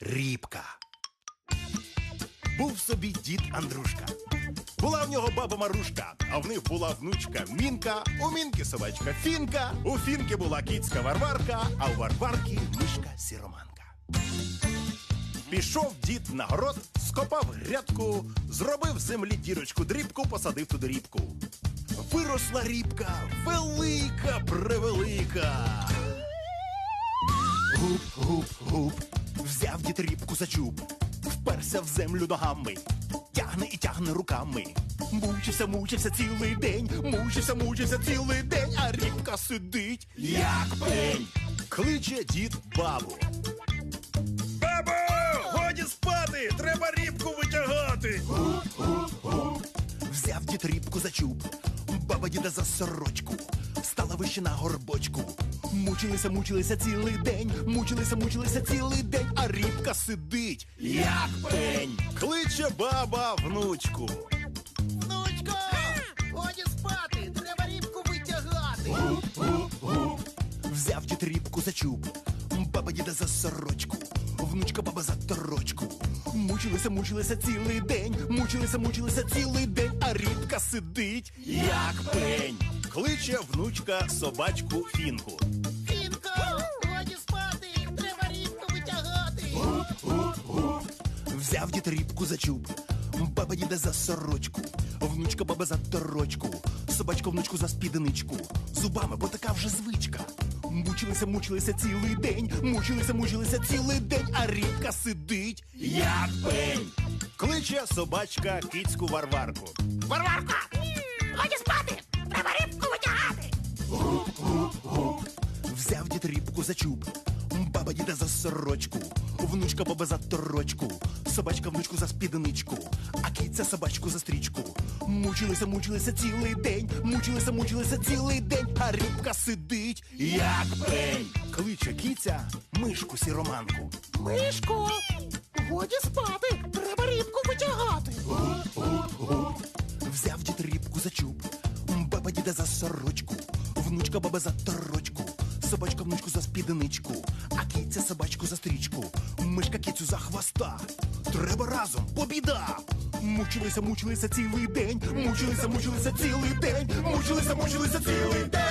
Рібка. Був собі дід Андрушка. Була в нього баба Марушка, а в них була внучка Мінка, у Мінки собачка Фінка, у Фінки була кіцька Варварка, а у Варварки мишка Сіроманка. Пішов дід на город, скопав грядку, зробив землі дірочку дрібку, посадив туди рібку. Виросла рібка, велика, превелика. Рібку за чуб, вперся в землю ногами, тягне і тягне руками. Мучився, мучився цілий день, мучився, мучився цілий день, а рібка сидить, як пень. Кличе дід бабу. Бабо! Годі спати! Треба рібку витягати! Взяв дід рібку за чуб, баба діда за сорочку, стала вище на горбочку. Мучилися, мучилися цілий день, мучилися, мучилися цілий день, а рібка сидить, як пень. Кличе баба внучку. Внучко! Годі спати! Треба рібку витягати! Взяв дід рібку за чуб, баба діда за сорочку, внучка баба за торочку. Мучилися, мучилися цілий день, мучилися, мучилися цілий день, а рібка сидить, як пень. Кличе внучка собачку фінку. Фінко! Годі спати! Треба рібку витягати! Взяв дід рібку за чуб, баба діда за сорочку, внучка баба за торочку, собачка внучку за спідничку, зубами, бо така вже звичка. Мучилися, мучилися цілий день, мучилися, мучилися цілий день, а рідка сидить, як пень. Кличе собачка кіцьку варварку. Варварка! Годі спати! Треба рибку витягати! Взяв дід рибку за чуб, баба діда за сорочку, внучка баба за торочку, собачка внучку за спідничку, а киця собачку за стрічку. Мучилися, мучилися цілий день, мучилися, мучилися цілий день, а рібка сидить, як пень. Кличе киця мишку сіроманку. Мишко! Годі спати! Треба рібку витягати! Взяв дід рібку за чуб, баба діда за сорочку, внучка баба за торочку, собачка внучку за спідничку, а кіця собачку за стрічку, мишка кіцю за хвоста. Треба разом, побіда! Мучилися, мучилися цілий день, мучилися, мучилися цілий день, мучилися, мучилися цілий день.